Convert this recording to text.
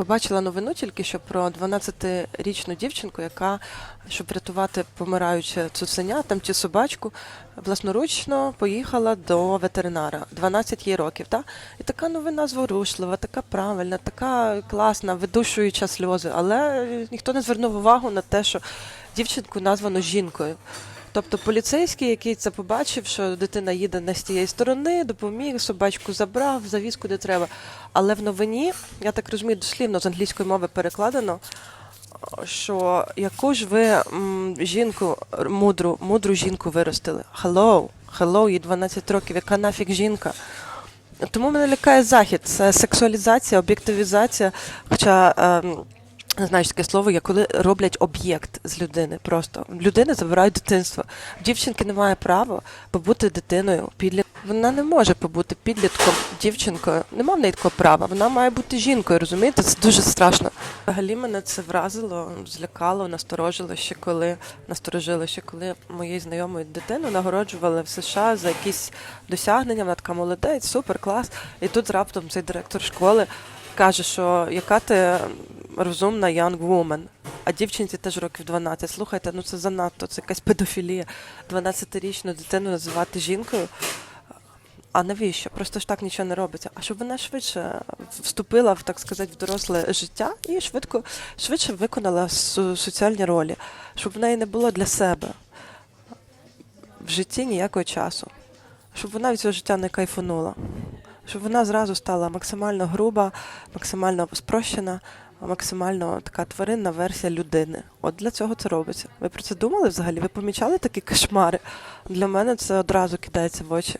Побачила новину тільки що про 12-річну дівчинку, яка, щоб врятувати помираюче цуценя там чи собачку, власноручно поїхала до ветеринара. 12 їй років. Та? І така новина зворушлива, така правильна, така класна, видушуюча сльози. Але ніхто не звернув увагу на те, що дівчинку названо жінкою. Тобто поліцейський, який це побачив, що дитина їде не з тієї сторони, допоміг, собачку забрав, завіз куди треба. Але в новині, я так розумію, дослівно з англійської мови перекладено, що яку ж ви м, жінку, мудру, мудру жінку виростили. Hello, hello, їй 12 років, яка нафіг жінка. Тому мене лякає захід. Це сексуалізація, об'єктивізація. Хоча ем, не знаю, таке слово, є коли роблять об'єкт з людини. Просто людини забирають дитинство. Дівчинки немає права побути дитиною, підлітком. Вона не може побути підлітком, дівчинкою. Нема в неї такого права. Вона має бути жінкою, розумієте? Це дуже страшно. Взагалі мене це вразило, злякало, насторожило ще коли насторожило ще коли моєї знайомої дитину нагороджували в США за якісь досягнення. Вона така молодець, супер клас. І тут раптом цей директор школи каже, що яка ти розумна young woman, а дівчинці теж років 12. Слухайте, ну це занадто, це якась педофілія. 12-річну дитину називати жінкою. А навіщо? Просто ж так нічого не робиться. А щоб вона швидше вступила в так сказати в доросле життя і швидко швидше виконала соціальні ролі, щоб в неї не було для себе в житті ніякого часу, щоб вона від цього життя не кайфанула, щоб вона зразу стала максимально груба, максимально спрощена, максимально така тваринна версія людини. От для цього це робиться. Ви про це думали взагалі? Ви помічали такі кошмари? Для мене це одразу кидається в очі.